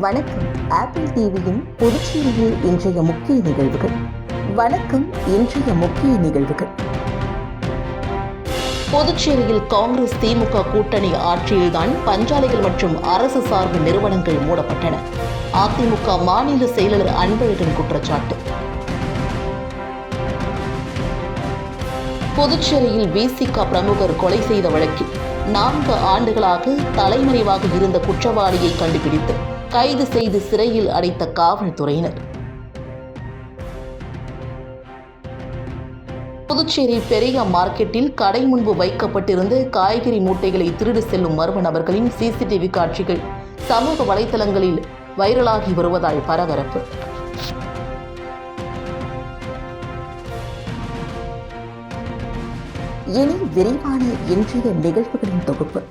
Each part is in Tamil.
வணக்கம். ஆப்பிள் டிவியின் புதுச்சேரியில் இன்றைய முக்கிய நிகழ்வுகள். வணக்கம் இன்றைய முக்கிய நிகழ்வுகள். புதுச்சேரியில் காங்கிரஸ் திமுக கூட்டணி ஆட்சியில்தான் பஞ்சாலைகள் மற்றும் அரசு சார்பு நிறுவனங்கள் மூடப்பட்டன. அதிமுக மாநில செயலாளர் அன்பழகன் குற்றச்சாட்டு. புதுச்சேரியில் விசிக பிரமுகர் கொலை செய்த வழக்கில் நான்கு ஆண்டுகளாக தலைமறைவாக இருந்த குற்றவாளியை கண்டுபிடித்து கைது செய்து சிறையில் அடைத்த காவல்துறையினர் புதுச்சேரி பெரிய மார்க்கெட்டில் கடை முன்பு வைக்கப்பட்டிருந்த காய்கறி மூட்டைகளை திருடு செல்லும் மர்ம நபர்களின் சிசிடிவி காட்சிகள் சமூக வலைதளங்களில் வைரலாகி வருவதால் பரபரப்பு. இனி விரைவான இன்றைய நிகழ்வுகளின் தொகுப்பு.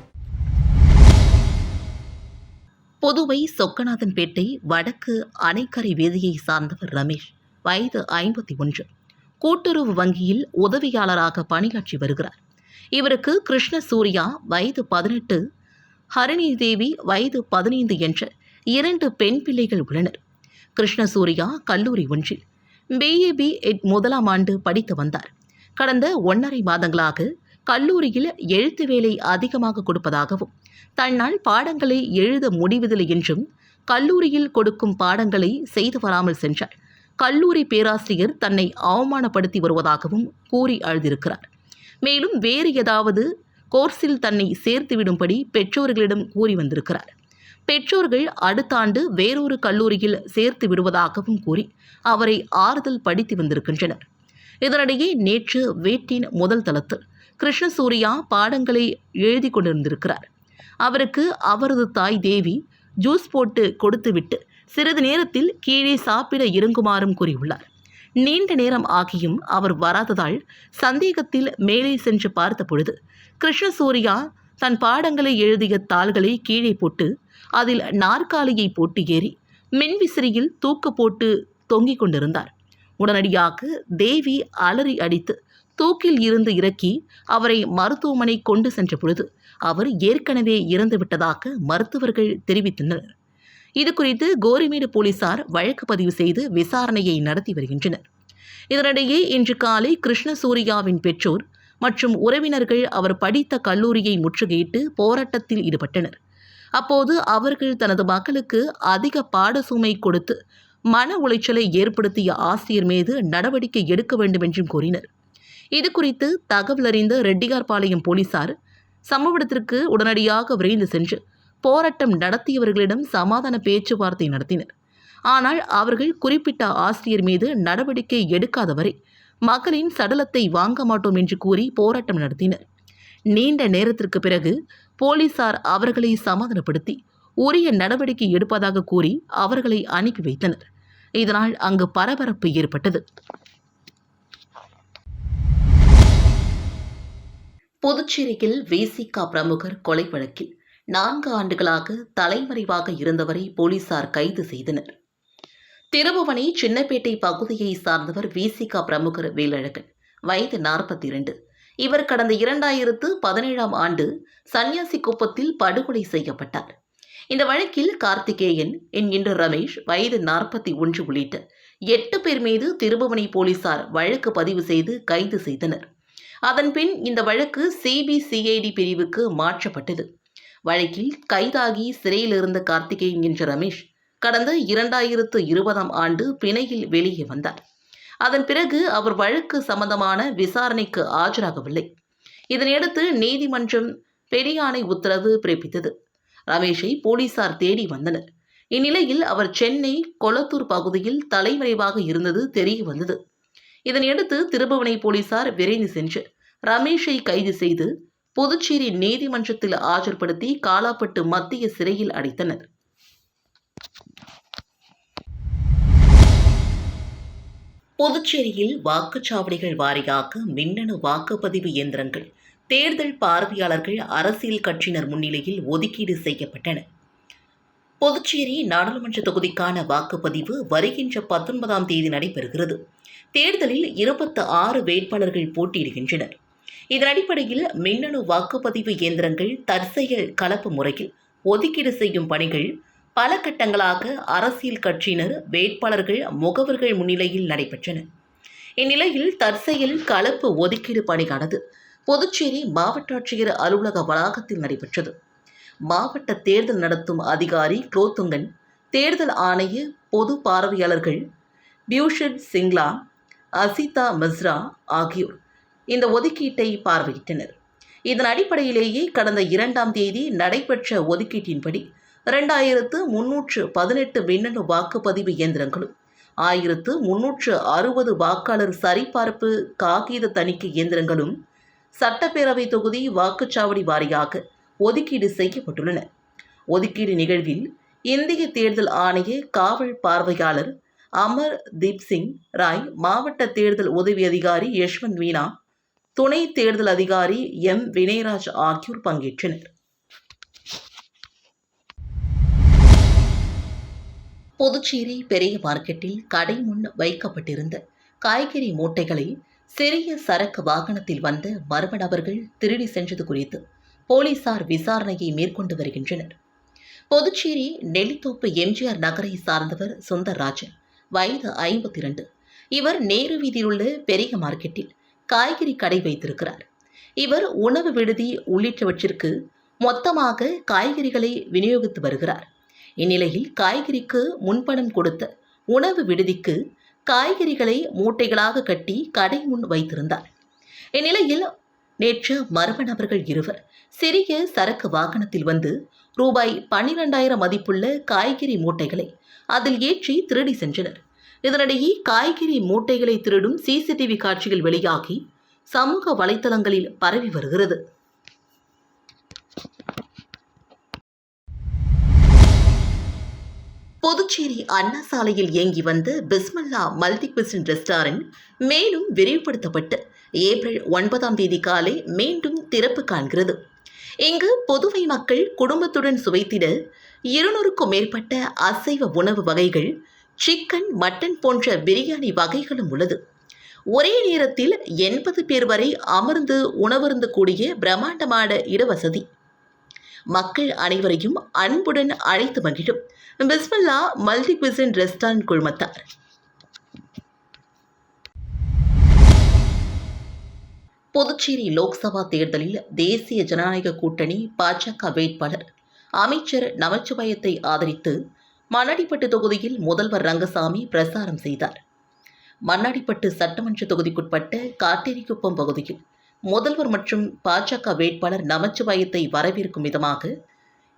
புதுவை சொக்கநாதன்பேட்டை வடக்கு அணைக்கரை வீதியை சார்ந்தவர் ரமேஷ். வயது ஐம்பத்தி ஒன்று. கூட்டுறவு வங்கியில் உதவியாளராக பணியாற்றி வருகிறார். இவருக்கு கிருஷ்ண சூர்யா வயது பதினெட்டு ஹரிணி தேவி வயது பதினைந்து என்ற இரண்டு பெண் பிள்ளைகள் உள்ளனர். கிருஷ்ண சூர்யா கல்லூரி ஒன்றில் பிஏபி எட் முதலாம் ஆண்டு படித்து வந்தார். கடந்த ஒன்றரை மாதங்களாக கல்லூரியில் எழுத்து வேலை அதிகமாக கொடுப்பதாகவும் தன்னால் பாடங்களை எழுத முடிவதில்லை என்றும் கல்லூரியில் கொடுக்கும் பாடங்களை செய்து வராமல் சென்றார். கல்லூரி பேராசிரியர் தன்னை அவமானப்படுத்தி வருவதாகவும் கூறி அழுதிருக்கிறார். மேலும் வேறு ஏதாவது கோர்ஸில் தன்னை சேர்த்துவிடும்படி பெற்றோர்களிடம் கூறி வந்திருக்கிறார். பெற்றோர்கள் அடுத்த ஆண்டு வேறொரு கல்லூரியில் சேர்த்து விடுவதாகவும் கூறி அவரை ஆறுதல் படித்து வந்திருக்கின்றனர். இதனிடையே நேற்று வேட்டின் முதல் தளத்தில் கிருஷ்ணசூரியா பாடங்களை எழுதி கொண்டிருந்திருக்கிறார். அவருக்கு அவரது தாய் தேவி ஜூஸ் போட்டு கொடுத்துவிட்டு சிறிது நேரத்தில் கீழே சாப்பிட இறங்குமாறும் கூறியுள்ளார். நீண்ட நேரம் ஆகியும் அவர் வராததால் சந்தேகத்தில் மேலே சென்று பார்த்த பொழுது கிருஷ்ணசூரியா தன் பாடங்களை எழுதிய தாள்களை கீழே போட்டு அதில் நாற்காலியை போட்டு ஏறி மின்விசிறியில் தூக்கு போட்டு தொங்கிக் கொண்டிருந்தார். உடனடியாக தேவி அலறி அடித்து தூக்கில் இருந்து இறக்கி அவரை மருத்துவமனை கொண்டு சென்ற பொழுது அவர் ஏற்கனவே இறந்துவிட்டதாக மருத்துவர்கள் தெரிவித்தனர். இது குறித்து கோரிமேடு போலீசார் வழக்கு பதிவு செய்து விசாரணையை நடத்தி வருகின்றனர். இதனிடையே இன்று காலை கிருஷ்ணசூரியாவின் பெற்றோர் மற்றும் உறவினர்கள் அவர் படித்த கல்லூரியை முற்றுகையிட்டு போராட்டத்தில் ஈடுபட்டனர். அப்போது அவர்கள் தனது மகளுக்கு அதிக பாடசுமை கொடுத்து மன உளைச்சலை ஏற்படுத்திய ஆசிரியர் மீது நடவடிக்கை எடுக்க வேண்டும் என்றும் கூறினர். இது குறித்து தகவல் அறிந்த ரெட்டியார்பாளையம் போலீசார் சம்பவ இடத்திற்கு உடனடியாக விரைந்து சென்று போராட்டம் நடத்தியவர்களிடம் சமாதான பேச்சுவார்த்தை நடத்தினர். ஆனால் அவர்கள் குறிப்பிட்ட ஆசிரியர் மீது நடவடிக்கை எடுக்காத வரை மகளின் சடலத்தை வாங்க மாட்டோம் என்று கூறி போராட்டம் நடத்தினர். நீண்ட நேரத்திற்கு பிறகு போலீசார் அவர்களை சமாதானப்படுத்தி உரிய நடவடிக்கை எடுப்பதாக கூறி அவர்களை அனுப்பி வைத்தனர். இதனால் அங்கு பரபரப்பு ஏற்பட்டது. புதுச்சேரியில் விசிகா பிரமுகர் கொலை வழக்கில் நான்கு ஆண்டுகளாக தலைமறைவாக இருந்தவரை போலீசார் கைது செய்தனர். திருபுவனை சின்னப்பேட்டை பகுதியை சார்ந்தவர் விசிகா பிரமுகர் வேலழகன் வயது நாற்பத்தி இரண்டு இவர் கடந்த இரண்டாயிரத்து பதினேழாம் ஆண்டு சன்னியாசி குப்பத்தில் படுகொலை செய்யப்பட்டார். இந்த வழக்கில் கார்த்திகேயன் என்கின்ற ரமேஷ் வயது நாற்பத்தி ஒன்று உள்ளிட்ட எட்டு பேர் மீது திருபுவனை போலீசார் வழக்கு பதிவு செய்து கைது செய்தனர். அதன்பின் இந்த வழக்கு சிபிசிஐடி பிரிவுக்கு மாற்றப்பட்டது. வழக்கில் கைதாகி சிறையில் இருந்த கார்த்திகேயன் என்ற ரமேஷ் கடந்த இரண்டாயிரத்து இருபதாம் ஆண்டு பிணையில் வெளியே வந்தார். அதன் பிறகு அவர் வழக்கு சம்பந்தமான விசாரணைக்கு ஆஜராகவில்லை. இதனையடுத்து நீதிமன்றம் பெரியாணை உத்தரவு பிறப்பித்தது. ரமேஷை போலீசார் தேடி வந்தனர். இந்நிலையில் அவர் சென்னை கொளத்தூர் பகுதியில் தலைமறைவாக இருந்தது தெரிய வந்தது. இதனையடுத்து திருபுவனை போலீசார் விரைந்து சென்று ரமேஷை கைது செய்து புதுச்சேரி நீதிமன்றத்தில் ஆஜர்படுத்தி காலாப்பட்டு மத்திய சிறையில் அடைத்தனர். புதுச்சேரியில் வாக்குச்சாவடிகள் வாரியாக மின்னணு வாக்குப்பதிவு இயந்திரங்கள் தேர்தல் பார்வையாளர்கள் அரசியல் கட்சியினர் முன்னிலையில் ஒதுக்கீடு செய்யப்பட்டன. புதுச்சேரி நாடாளுமன்ற தொகுதிக்கான வாக்குப்பதிவு வருகின்ற பத்தொன்பதாம் தேதி நடைபெறுகிறது. தேர்தலில் இருபத்து ஆறு வேட்பாளர்கள் போட்டியிடுகின்றனர். இதன் அடிப்படையில் மின்னணு வாக்குப்பதிவு இயந்திரங்கள் தற்செயல் கலப்பு முறையில் ஒதுக்கீடு செய்யும் பணிகள் பல கட்டங்களாக அரசியல் கட்சியினர் வேட்பாளர்கள் முகவர்கள் முன்னிலையில் நடைபெற்றன. இந்நிலையில் தற்செயல் கலப்பு ஒதுக்கீடு பணியானது புதுச்சேரி மாவட்ட ஆட்சியர் அலுவலக வளாகத்தில் நடைபெற்றது. மாவட்ட தேர்தல் நடத்தும் அதிகாரி குலோத்துங்கன் தேர்தல் ஆணைய பொது பார்வையாளர்கள் பியூஷன் சிங்லா அசிதா மிஸ்ரா ஆகியோர் இந்த ஒதுக்கீட்டை பார்வையிட்டனர். இதன் அடிப்படையிலேயே கடந்த இரண்டாம் தேதி நடைபெற்ற ஒதுக்கீட்டின்படி இரண்டாயிரத்து முன்னூற்று பதினெட்டு மின்னணு வாக்குப்பதிவு இயந்திரங்களும் ஆயிரத்து முன்னூற்று அறுபது வாக்காளர் சரிபார்ப்பு காகித தணிக்கை இயந்திரங்களும் சட்டப்பேரவை தொகுதி வாக்குச்சாவடி வாரியாக ஒதுக்கீடு செய்யப்பட்டுள்ளன. ஒதுக்கீடு நிகழ்வில் இந்திய தேர்தல் ஆணைய காவல் பார்வையாளர் அமர் தீப் சிங் ராய் மாவட்ட தேர்தல் உதவி அதிகாரி யஷ்வந்த் மீனா துணை தேர்தல் அதிகாரி எம். வினயராஜ் ஆகியோர் பங்கேற்றனர். புதுச்சேரி பெரிய மார்க்கெட்டில் கடை முன் வைக்கப்பட்டிருந்த காய்கறி மூட்டைகளை சிறிய சரக்கு வாகனத்தில் வந்த மர்ம நபர்கள் திருடி சென்றது குறித்து போலீசார் விசாரணையை மேற்கொண்டு வருகின்றனர். புதுச்சேரி நெல்லித்தோப்பு எம்ஜிஆர் நகரை சார்ந்தவர் சுந்தர்ராஜன் வயது ஐம்பத்தி இரண்டு இவர் நேரு வீதியில் உள்ள பெரிய மார்க்கெட்டில் காய்கறி கடை வைத்திருக்கிறார். இவர் உணவு விடுதி உள்ளிட்டவற்றிற்கு மொத்தமாக காய்கறிகளை விநியோகித்து வருகிறார். இந்நிலையில் காய்கறிக்கு முன்பணம் கொடுத்த உணவு விடுதிக்கு காய்கறிகளை மூட்டைகளாக கட்டி கடை முன் வைத்திருந்தார். இந்நிலையில் நேற்று மர்ம நபர்கள் இருவர் சிறிய சரக்கு வாகனத்தில் வந்து ரூபாய் பன்னிரெண்டாயிரம் மதிப்புள்ள காய்கறி மூட்டைகளை அதில் ஏற்றி திருடி சென்றனர். இதனிடையே காய்கறி மூட்டைகளை திருடும் சிசிடிவி காட்சிகள் வெளியாகி சமூக வலைதளங்களில் பரவி வருகிறது. புதுச்சேரி அண்ணா சாலையில் இயங்கி வந்த பிஸ்மல்லா மல்டி குவிசின் ரெஸ்டாரண்ட் மேலும் விரிவுபடுத்தப்பட்டு ஏப்ரல் ஒன்பதாம் தேதி காலை மீண்டும் திறப்பு காண்கிறது. இங்கு புதுவை மக்கள் குடும்பத்துடன் சுவைத்திட இருநூறுக்கும் மேற்பட்ட அசைவ உணவு வகைகள் சிக்கன் மட்டன் போன்ற பிரியாணி வகைகளும் உள்ளது. ஒரே நேரத்தில் எண்பது பேர் வரை அமர்ந்து உணவருந்தக்கூடிய பிரம்மாண்டமான இடவசதி. மக்கள் அனைவரையும் அன்புடன் அழைத்து மகிழும். பிஸ்மில்லா மல்டி குவிசன் ரெஸ்டாரண்ட் குழுமத்தார். புதுச்சேரி லோக்சபா தேர்தலில் தேசிய ஜனநாயக கூட்டணி பாஜக வேட்பாளர். அமைச்சர் நமச்சிவாயத்தை ஆதரித்து மண்ணடிப்பட்டு தொகுதியில் முதல்வர் ரங்கசாமி பிரசாரம் செய்தார். மண்ணாடிப்பட்டு சட்டமன்ற தொகுதிக்குட்பட்ட காட்டேரிக்குப்பம் பகுதியில் முதல்வர் மற்றும் பாஜக வேட்பாளர் நமச்சிவாயத்தை வரவேற்கும் விதமாக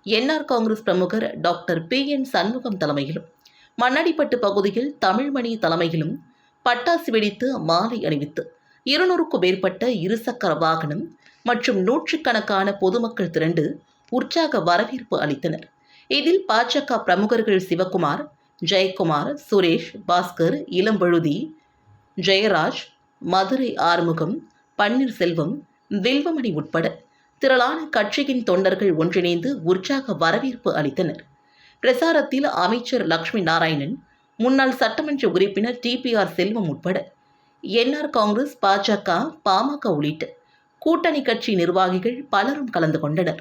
என்ஆர் காங்கிரஸ் பிரமுகர் டாக்டர் பி என் சண்முகம் தலைமையிலும் மண்ணடிப்பட்டு பகுதியில் தமிழ்மணி தலைமையிலும் பட்டாசு வெடித்து மாலை அணிவித்து இருநூறுக்கும் மேற்பட்ட இருசக்கர வாகனம் மற்றும் நூற்றுக்கணக்கான பொதுமக்கள் திரண்டு உற்சாக வரவேற்பு அளித்தனர். இதில் பாஜக பிரமுகர்கள் சிவகுமார் ஜெயக்குமார் சுரேஷ் பாஸ்கர் இளம்பழுதி ஜெயராஜ் மதுரை ஆறுமுகம் பன்னீர்செல்வம் வில்வமணி உட்பட திரளான கட்சியின் தொண்டர்கள் ஒன்றிணைந்து உற்சாக வரவேற்பு அளித்தனர். பிரசாரத்தில் அமைச்சர் லக்ஷ்மி நாராயணன் முன்னாள் சட்டமன்ற உறுப்பினர் டிபிஆர் செல்வம் உட்பட என்ஆர் காங்கிரஸ் பாஜக பாமக உள்ளிட்ட கூட்டணி கட்சி நிர்வாகிகள் பலரும் கலந்து கொண்டனர்.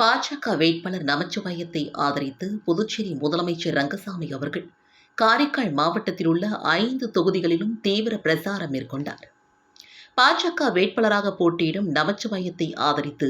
பாஜக வேட்பாளர் நமச்சிவாயத்தை ஆதரித்து புதுச்சேரி முதலமைச்சர் ரங்கசாமி அவர்கள் காரைக்கால் மாவட்டத்தில் உள்ள ஐந்து தொகுதிகளிலும் தீவிர பிரசாரம் மேற்கொண்டார். பாஜக வேட்பாளராக போட்டியிடும் நமச்சிவாயத்தை ஆதரித்து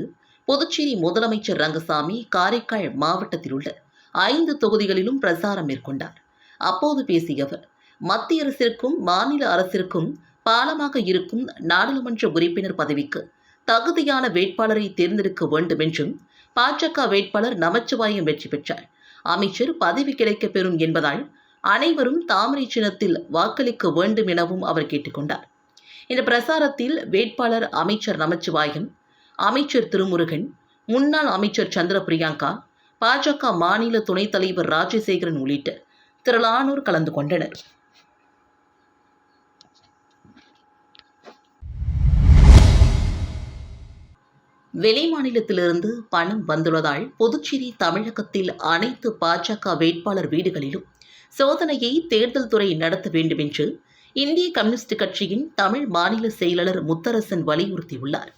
புதுச்சேரி முதலமைச்சர் ரங்கசாமி காரைக்கால் மாவட்டத்தில் உள்ள ஐந்து தொகுதிகளிலும் பிரசாரம் மேற்கொண்டார். அப்போது பேசிய அவர் மத்திய அரசிற்கும் மாநில அரசிற்கும் பாலமாக இருக்கும் நாடாளுமன்ற உறுப்பினர் பதவிக்கு தகுதியான வேட்பாளரை தேர்ந்தெடுக்க வேண்டும் என்றும் பாஜக வேட்பாளர் நமச்சிவாயம் வெற்றி பெற்றார். அமைச்சர் பதவி கிடைக்கப் பெறும் என்பதால் அனைவரும் தாமரை சின்னத்தில் வாக்களிக்க வேண்டும் எனவும் அவர் கேட்டுக்கொண்டார் இந்த பிரசாரத்தில் வேட்பாளர் அமைச்சர் நமச்சிவாயம் அமைச்சர் திருமுருகன் முன்னாள் அமைச்சர் சந்திர பிரியங்கா பாஜக மாநில துணைத் தலைவர் ராஜசேகரன் உள்ளிட்ட திரளானோர் கலந்து கொண்டனர். வெளிமாநிலத்திலிருந்து பணம் வந்துள்ளதால் புதுச்சேரி தமிழகத்தில் அனைத்து பாஜக வேட்பாளர் வீடுகளிலும் சோதனையை தேர்தல் துறை நடத்த வேண்டும் என்று இந்திய கம்யூனிஸ்ட் கட்சியின் தமிழ் மாநில செயலாளர் முத்தரசன் வலியுறுத்தியுள்ளார்.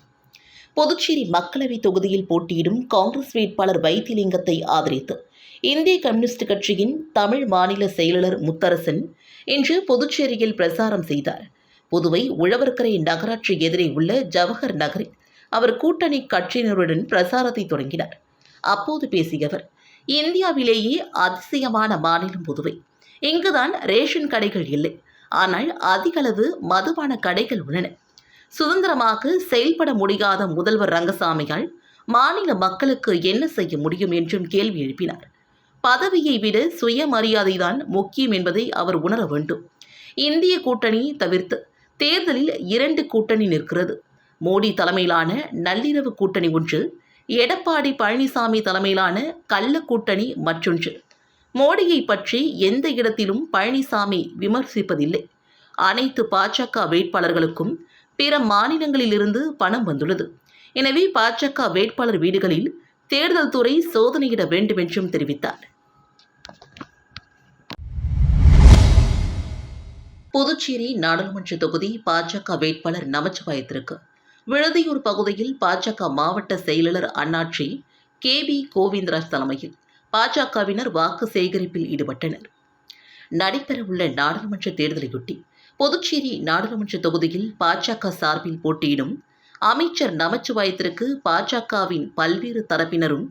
புதுச்சேரி மக்களவை தொகுதியில் போட்டியிடும் காங்கிரஸ் வேட்பாளர் வைத்திலிங்கத்தை ஆதரித்து இந்திய கம்யூனிஸ்ட் கட்சியின் தமிழ் மாநில செயலாளர் முத்தரசன் இன்று புதுச்சேரியில் பிரசாரம் செய்தார். புதுவை உழவர்கரை நகராட்சி எதிரே உள்ள ஜவஹர் நகரில் அவர் கூட்டணி கட்சியினருடன் பிரசாரத்தை தொடங்கினார். அப்போது பேசிய அவர் இந்தியாவிலேயே அதிசயமான மாநிலம் புதுவை. இங்குதான் ரேஷன் கடைகள் இல்லை. ஆனால் அதிகளவு மதுபான கடைகள் உள்ளன. சுதந்திரமாக செயல்பட முடியாத முதல்வர் ரங்கசாமியால் மாநில மக்களுக்கு என்ன செய்ய முடியும் என்றும் கேள்வி எழுப்பினார். பதவியை விட சுயமரியாதைதான் முக்கியம் என்பதை அவர் உணர வேண்டும். இந்திய கூட்டணியை தவிர்த்து தேர்தலில் இரண்டு கூட்டணி நிற்கிறது. மோடி தலைமையிலான நள்ளிரவு கூட்டணி ஒன்று எடப்பாடி பழனிசாமி தலைமையிலான கள்ள கூட்டணி மற்றொன்று. மோடியை பற்றி எந்த இடத்திலும் பழனிசாமி விமர்சிப்பதில்லை. அனைத்து பாஜக வேட்பாளர்களுக்கும் பிற மாநிலங்களிலிருந்து பணம் வந்துள்ளது. எனவே பாஜக வேட்பாளர் வீடுகளில் தேர்தல் துறை சோதனையிட வேண்டும் என்றும் தெரிவித்தார். புதுச்சேரி நாடாளுமன்ற தொகுதி பாஜக வேட்பாளர் நமச்சிவாயத்திற்கு விழுதியூர் பகுதியில் பாஜக மாவட்ட செயலாளர் அண்ணாச்சி கே பி கோவிந்தராஜ் தலைமையில் பாஜகவினர் வாக்கு சேகரிப்பில் ஈடுபட்டனர். நடைபெறவுள்ள நாடாளுமன்ற தேர்தலையொட்டி புதுச்சேரி நாடாளுமன்ற தொகுதியில் பாஜக சார்பில் போட்டியிடும் அமைச்சர் நமச்சிவாயத்திற்கு பாஜகவின் பல்வேறு தரப்பினரும்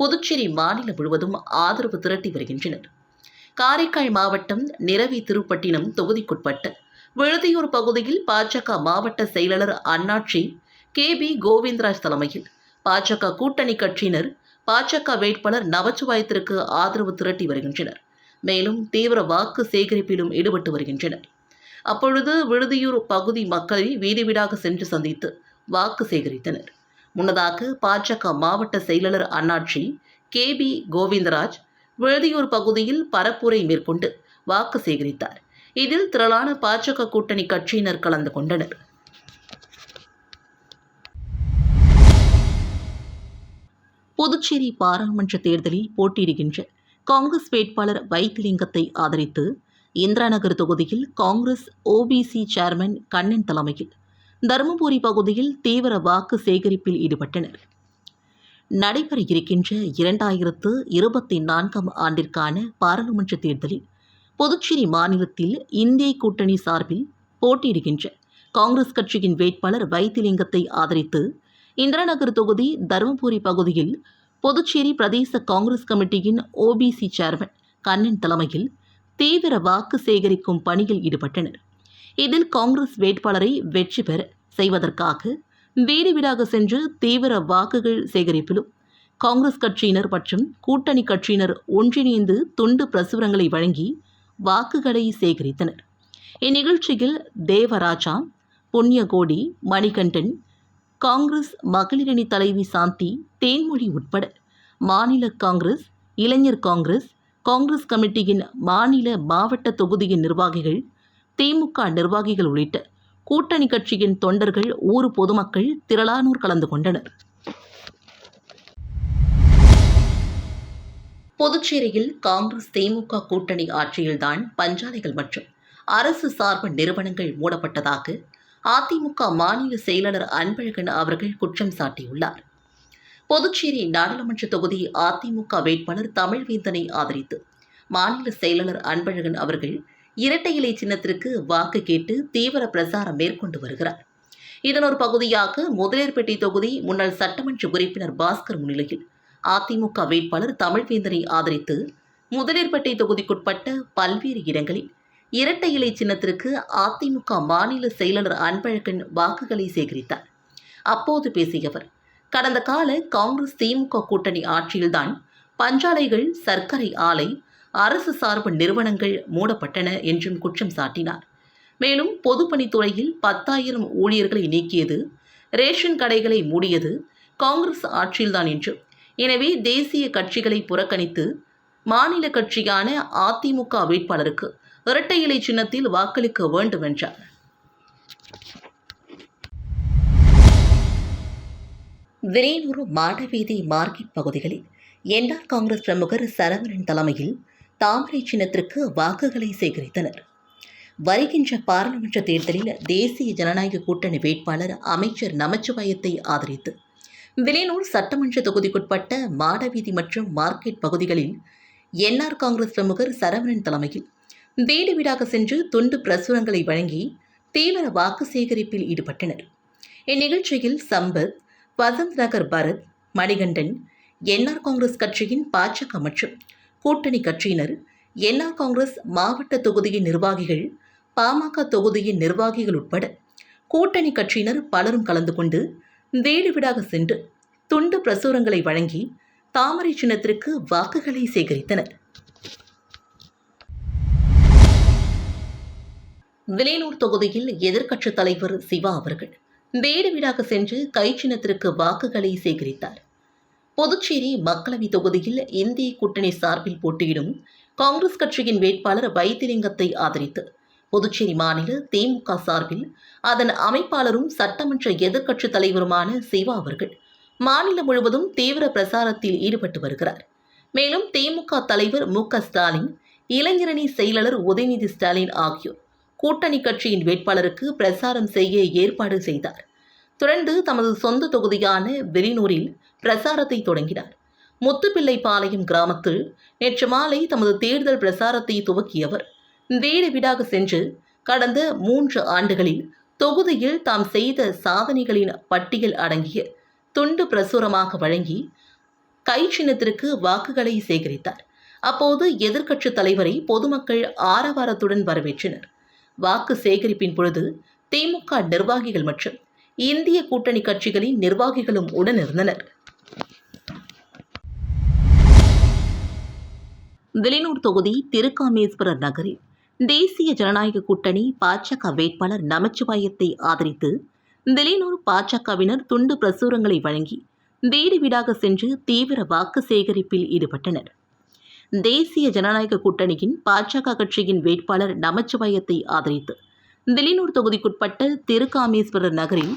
புதுச்சேரி மாநிலம் முழுவதும் ஆதரவு திரட்டி வருகின்றனர். காரைக்கால் மாவட்டம் நிரவி திருப்பட்டினம் தொகுதிக்குட்பட்ட விழுதியூர் பகுதியில் பாஜக மாவட்ட செயலாளர் அண்ணாட்சி கே பி கோவிந்தராஜ் தலைமையில். பாஜக கூட்டணி கட்சியினர் பாஜக வேட்பாளர் நமச்சிவாயத்திற்கு ஆதரவு திரட்டி வருகின்றனர். மேலும் தீவிர வாக்கு சேகரிப்பிலும் ஈடுபட்டு வருகின்றனர். அப்பொழுது விழுதியூர் பகுதி மக்களை வீடு வீடாக சென்று சந்தித்து வாக்கு சேகரித்தனர். முன்னதாக பாஜக மாவட்ட செயலாளர் அண்ணாட்சி கே பி கோவிந்தராஜ் விழுதியூர் பகுதியில் பரப்புரை மேற்கொண்டு வாக்கு சேகரித்தார். இதில் திரளான பாஜக கூட்டணி கட்சியினர் கலந்து கொண்டனர். புதுச்சேரி பாராளுமன்ற தேர்தலில் போட்டியிடுகின்ற காங்கிரஸ் வேட்பாளர் வைத்திலிங்கத்தை ஆதரித்து இந்திரா நகர் தொகுதியில் காங்கிரஸ் ஓபிசி சேர்மன் கண்ணன் தலைமையில் தருமபுரி பகுதியில் தீவிர வாக்கு சேகரிப்பில் ஈடுபட்டனர். நடைபெற இருக்கின்ற இரண்டாயிரத்து இருபத்தி நான்காம் ஆண்டிற்கான பாராளுமன்ற தேர்தலில் புதுச்சேரி மாநிலத்தில் இந்திய கூட்டணி சார்பில் போட்டியிடுகின்ற காங்கிரஸ் கட்சியின் வேட்பாளர் வைத்திலிங்கத்தை ஆதரித்து இந்திராநகர் தொகுதி தருமபுரி பகுதியில் புதுச்சேரி பிரதேச காங்கிரஸ் கமிட்டியின் ஓபிசி சேர்மன் கண்ணன் தலைமையில் தீவிர வாக்கு சேகரிக்கும் பணியில் ஈடுபட்டனர். இதில் காங்கிரஸ் வேட்பாளரை வெற்றி பெற செய்வதற்காக வீடு வீடாக சென்று தீவிர வாக்குகள் சேகரிப்பிலும் காங்கிரஸ் கட்சியினர் மற்றும் கூட்டணி கட்சியினர் ஒன்றிணைந்து துண்டு பிரசுரங்களை வழங்கி வாக்குகளை சேகரித்தனர். இந்நிகழ்ச்சியில் தேவராஜா புண்ணியகோடி மணிகண்டன் காங்கிரஸ் மகளிரணி தலைவி சாந்தி தேன்மொழி உட்பட மாநில காங்கிரஸ் இளைஞர் காங்கிரஸ் காங்கிரஸ் கமிட்டியின் மாநில மாவட்ட தொகுதியின் நிர்வாகிகள் திமுக நிர்வாகிகள் உள்ளிட்ட கூட்டணி கட்சியின் தொண்டர்கள் ஊர் பொதுமக்கள் திரளானோர் கலந்து கொண்டனர். புதுச்சேரியில் காங்கிரஸ் திமுக கூட்டணி ஆட்சியில்தான் பஞ்சாலைகள் மற்றும் அரசு சார்பு நிறுவனங்கள் மூடப்பட்டதாக அதிமுக மாநில செயலாளர் அன்பழகன் அவர்கள் குற்றம் சாட்டியுள்ளார். புதுச்சேரி நாடாளுமன்ற தொகுதி அதிமுக வேட்பாளர் தமிழ்வேந்தனை ஆதரித்து மாநில செயலாளர் அன்பழகன் அவர்கள் இரட்டை இலை சின்னத்திற்கு வாக்கு கேட்டு தீவிர பிரசாரம் மேற்கொண்டு வருகிறார். இதன் ஒரு பகுதியாக முதலியர்பேட்டை தொகுதி முன்னாள் சட்டமன்ற உறுப்பினர் பாஸ்கர் முன்னிலையில் அதிமுக வேட்பாளர் தமிழ்வேந்தனை ஆதரித்து முதலியர்பேட்டை தொகுதிக்குட்பட்ட பல்வேறு இடங்களில் இரட்டை இலை சின்னத்திற்கு அதிமுக மாநில செயலாளர் அன்பழகன் வாக்குகளை சேகரித்தார். அப்போது பேசிய அவர் கடந்த கால காங்கிரஸ் திமுக கூட்டணி ஆட்சியில்தான் பஞ்சாலைகள் சர்க்கரை ஆலை அரசு சார்பு நிறுவனங்கள் மூடப்பட்டன என்றும் குற்றம் சாட்டினார். மேலும் பொதுப்பணித்துறையில் பத்தாயிரம் ஊழியர்களை நீக்கியது ரேஷன் கடைகளை மூடியது காங்கிரஸ் ஆட்சியில்தான் என்றும் எனவே தேசிய கட்சிகளை புறக்கணித்து மாநில கட்சியான அதிமுக வேட்பாளருக்கு இரட்டை இலை சின்னத்தில் வாக்களிக்க வேண்டும் என்றார் விரைனூர் மாடவீதி மார்க்கெட் பகுதிகளில் என்ஆர் காங்கிரஸ் பிரமுகர் சரவணன் தலைமையில் தாமரை சின்னத்திற்கு வாக்குகளை சேகரித்தனர். வருகின்ற பாராளுமன்ற தேர்தலில் தேசிய ஜனநாயக கூட்டணி வேட்பாளர் அமைச்சர் நமச்சிவாயத்தை ஆதரித்து விலையனூர் சட்டமன்ற தொகுதிக்குட்பட்ட மாடவீதி மற்றும் மார்க்கெட் பகுதிகளில் என்ஆர் காங்கிரஸ் பிரமுகர் சரவணன் தலைமையில் வீடு வீடாக சென்று துண்டு பிரசுரங்களை வழங்கி தீவிர வாக்கு சேகரிப்பில் ஈடுபட்டனர். இந்நிகழ்ச்சியில் சம்பத் வசந்த் நகர் பரத் மணிகண்டன் என்ஆர் காங்கிரஸ் கட்சியின் பாஜக மற்றும் கூட்டணி கட்சியினர் என்ஆர் காங்கிரஸ் மாவட்ட தொகுதியின் நிர்வாகிகள் பாமக தொகுதியின் நிர்வாகிகள் உட்பட கூட்டணி கட்சியினர் பலரும் கலந்து கொண்டு வீடு வீடாக சென்று துண்டு பிரசுரங்களை வழங்கி தாமரை சின்னத்திற்கு வாக்குகளை சேகரித்தனர். விலையனூர் தொகுதியில் எதிர்க்கட்சித் தலைவர் சிவா அவர்கள் வீடு வீடாக சென்று கை சின்னத்திற்கு வாக்குகளை சேகரித்தார். புதுச்சேரி மக்களவை தொகுதியில் இந்திய கூட்டணி சார்பில் போட்டியிடும் காங்கிரஸ் கட்சியின் வேட்பாளர் வைத்திலிங்கத்தை ஆதரித்து புதுச்சேரி மாநில திமுக சார்பில் அதன் அமைப்பாளரும் சட்டமன்ற எதிர்க்கட்சித் தலைவருமான சிவா அவர்கள் மாநிலம் முழுவதும் தீவிர பிரசாரத்தில் ஈடுபட்டு வருகிறார். மேலும் திமுக தலைவர் மு க ஸ்டாலின் இளைஞரணி செயலாளர் உதயநிதி ஸ்டாலின் ஆகியோர் கூட்டணி கட்சியின் வேட்பாளருக்கு பிரசாரம் செய்ய ஏற்பாடு செய்தார். தொடர்ந்து தமது சொந்த தொகுதியான வெளிநூரில் பிரசாரத்தை தொடங்கினார். முத்துப்பிள்ளைப்பாளையம் கிராமத்தில் நேற்று மாலை தமது தேர்தல் பிரசாரத்தை துவக்கியவர் வீடு வீடாக சென்று கடந்த மூன்று ஆண்டுகளில் தொகுதியில் தாம் செய்த சாதனைகளின் பட்டியல் அடங்கிய துண்டு பிரசுரமாக வழங்கி கை சின்னத்திற்கு வாக்குகளை சேகரித்தார். அப்போது எதிர்க்கட்சித் தலைவரை பொதுமக்கள் ஆரவாரத்துடன் வரவேற்றனர். வாக்கு சேகரிப்பின் பொழுது திமுக நிர்வாகிகள் மற்றும் இந்திய கூட்டணி கட்சிகளின் நிர்வாகிகளும் உடனிருந்தனர். வில்லியனூர் தொகுதி திருக்காமேஸ்வரர் நகரில் தேசிய ஜனநாயக கூட்டணி பாஜக வேட்பாளர் நமச்சிவாயத்தை ஆதரித்து திலேனூர் பாஜகவினர் துண்டு பிரசுரங்களை வழங்கி வீடு வீடாக சென்று தீவிர வாக்கு சேகரிப்பில் ஈடுபட்டனர். தேசிய ஜனநாயக கூட்டணியின் பாஜக கட்சியின் வேட்பாளர் நமச்சிவாயத்தை ஆதரித்து திலேனூர் தொகுதிக்குட்பட்ட திருக்காமேஸ்வரர் நகரில்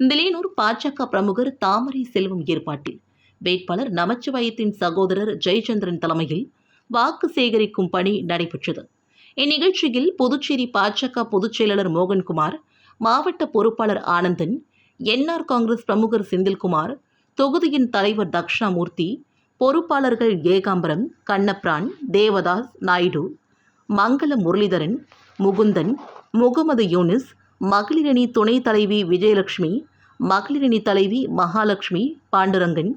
திலேனூர் பாஜக பிரமுகர் தாமரை செல்வம் ஏற்பாட்டில் வேட்பாளர் நமச்சிவாயத்தின் சகோதரர் ஜெயச்சந்திரன் தலைமையில் வாக்கு சேகரிக்கும் பணி நடைபெற்றது. இந்நிகழ்ச்சியில் புதுச்சேரி பாஜக பொதுச் செயலாளர் மோகன்குமார் மாவட்ட பொறுப்பாளர் ஆனந்தன் என்ஆர் காங்கிரஸ் பிரமுகர் செந்தில்குமார் தொகுதியின் தலைவர் தக்ஷணாமூர்த்தி பொறுப்பாளர்கள் ஏகாம்பரம் கண்ணப்ரான் தேவதாஸ் நாயுடு மங்கள முரளிதரன் முகுந்தன் முகமது யூனிஸ் மகளிரணி துணைத் தலைவி விஜயலட்சுமி மகளிரணி தலைவி மகாலட்சுமி பாண்டுரங்கன்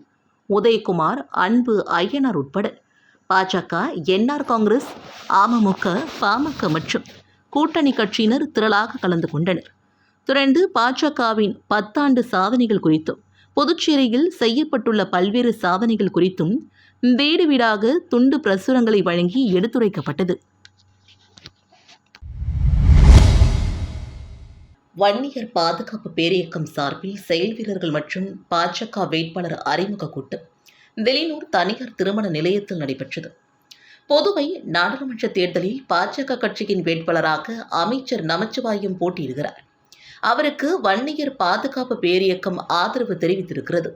உதயகுமார் அன்பு ஐயனார் உட்பட பாஜக என்ஆர் காங்கிரஸ் அமமுக பாமக மற்றும் கூட்டணி கட்சியினர் திரளாக கலந்து கொண்டனர். தொடர்ந்து பாஜகவின் பத்தாண்டு சாதனைகள் குறித்தும் புதுச்சேரியில் செய்யப்பட்டுள்ள பல்வேறு சாதனைகள் குறித்தும் வீடு வீடாக துண்டு பிரசுரங்களை வழங்கி எடுத்துரைக்கப்பட்டது. வன்னியர் பாதுகாப்பு பேரியக்கம் சார்பில் செயல் வீரர்கள் மற்றும் பாஜக வேட்பாளர் அறிமுக கூட்டம். வெளியூர் தனியார் திருமண நிலையத்தில் நடைபெற்றது. பொதுவை நாடாளுமன்ற தேர்தலில் பாஜக கட்சியின் வேட்பாளராக அமைச்சர் நமச்சிவாயம் போட்டியிடுகிறார். அவருக்கு வன்னியர் பாதுகாப்பு பேரியக்கம் ஆதரவு தெரிவித்திருக்கிறது.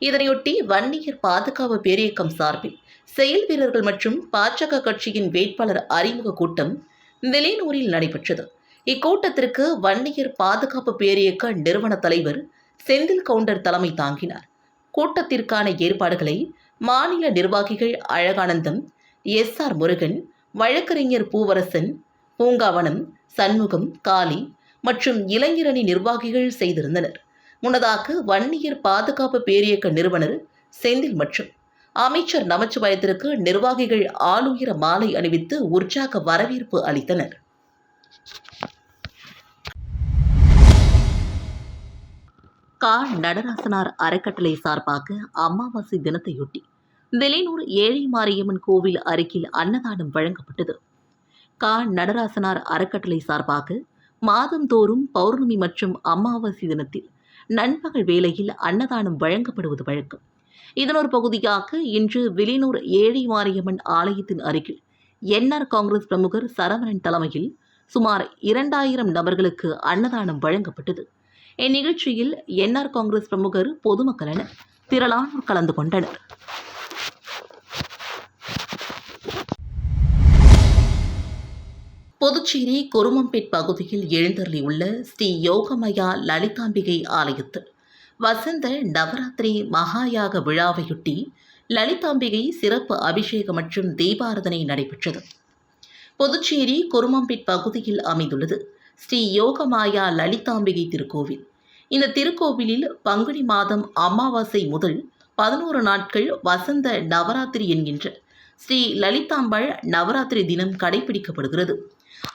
இதனையொட்டி வன்னியர் பாதுகாப்பு பேரியக்கம் சார்பில் செயல் வீரர்கள் மற்றும் பாஜக கட்சியின் வேட்பாளர் அறிமுக கூட்டம் வெளியூரில் நடைபெற்றது. இக்கூட்டத்திற்கு வன்னியர் பாதுகாப்பு பேரியக்க நிறுவன தலைவர் செந்தில் கவுண்டர் தலைமை தாங்கினார். கூட்டத்திற்கான ஏற்பாடுகளை மாநில நிர்வாகிகள் அழகானந்தம் எஸ். ஆர். முருகன் வழக்கறிஞர் பூவரசன் பூங்காவனம் சண்முகம் காளி மற்றும் இளைஞரணி நிர்வாகிகள் செய்திருந்தனர். முன்னதாக வன்னியர் பாதுகாப்பு பேரியக்க நிறுவனர் செந்தில் மற்றும் அமைச்சர் நமச்சிவாயத்திற்கு நிர்வாகிகள் ஆளுயர மாலை அணிவித்து உற்சாக வரவேற்பு அளித்தனர். கா நடராசனார் அறக்கட்டளை சார்பாக அமாவாசை தினத்தையொட்டி வெளியூர் ஏழை மாரியம்மன் கோவில் அருகில் அன்னதானம் வழங்கப்பட்டது. கா நடராசனார் அறக்கட்டளை சார்பாக மாதந்தோறும் பௌர்ணமி மற்றும் அமாவாசை தினத்தில் நண்பகல் வேளையில் அன்னதானம் வழங்கப்படுவது வழக்கம். இதனொரு பகுதியாக இன்று வெளியூர் ஏழை மாரியம்மன் ஆலயத்தின் அருகில் என்ஆர் காங்கிரஸ் பிரமுகர் சரவணன் தலைமையில் சுமார் இரண்டாயிரம் நபர்களுக்கு அன்னதானம் வழங்கப்பட்டது. இந்நிகழ்ச்சியில் என்ஆர் காங்கிரஸ் பிரமுகர் பொதுமக்கள் என திரளானோர் கலந்து கொண்டனர். புதுச்சேரி குருமம்பேட் பகுதியில் எழுந்தருளியுள்ள ஸ்ரீ யோகமயா லலிதாம்பிகை ஆலயத்தில் வசந்த நவராத்திரி மகாயாக விழாவையொட்டி லலிதாம்பிகை சிறப்பு அபிஷேகம் மற்றும் தீபாரதனை நடைபெற்றது. புதுச்சேரி குருமம்பேட் பகுதியில் அமைந்துள்ளது ஸ்ரீ யோகமாயா லலிதாம்பிகை திருக்கோவில். இந்த திருக்கோவிலில் பங்குனி மாதம் அமாவாசை முதல் பதினோரு நாட்கள் வசந்த நவராத்திரி என்கின்ற ஸ்ரீ லலிதாம்பாள் நவராத்திரி தினம் கடைபிடிக்கப்படுகிறது.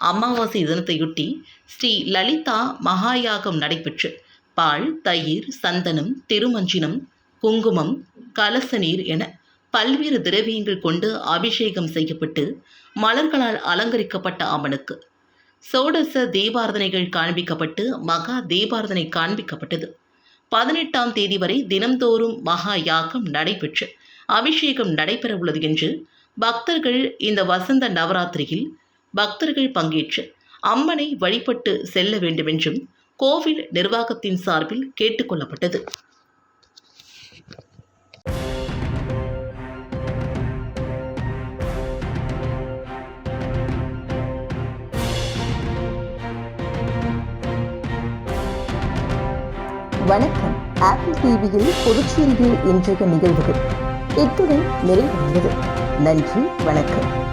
அமாவாசை தினத்தையொட்டி ஸ்ரீ லலிதா மகாயாகம் நடைபெற்று பால் தயிர் சந்தனம் திருமஞ்சினம் குங்குமம் கலச நீர் என பல்வேறு திரவியங்கள் கொண்டு அபிஷேகம் செய்யப்பட்டு மலர்களால் அலங்கரிக்கப்பட்ட அம்மனுக்கு சோடச தீபாரதனைகள் காண்பிக்கப்பட்டு மகா தீபாரதனை காண்பிக்கப்பட்டது. பதினெட்டாம் தேதி வரை தினம்தோறும் மகா யாகம் நடைபெற்று அபிஷேகம் நடைபெற உள்ளது என்று பக்தர்கள் இந்த வசந்த நவராத்திரியில் பக்தர்கள் பங்கேற்று அம்மனை வழிபட்டு செல்ல வேண்டுமென்றும் கோவில் நிர்வாகத்தின் சார்பில் கேட்டுக்கொள்ளப்பட்டது வணக்கம். ஆப்பிள் டிவியில் பொதுச்செய்தியில் இன்றைய நிகழ்வுகள். இத்துடன் நிறைவடைந்தது. நன்றி வணக்கம்.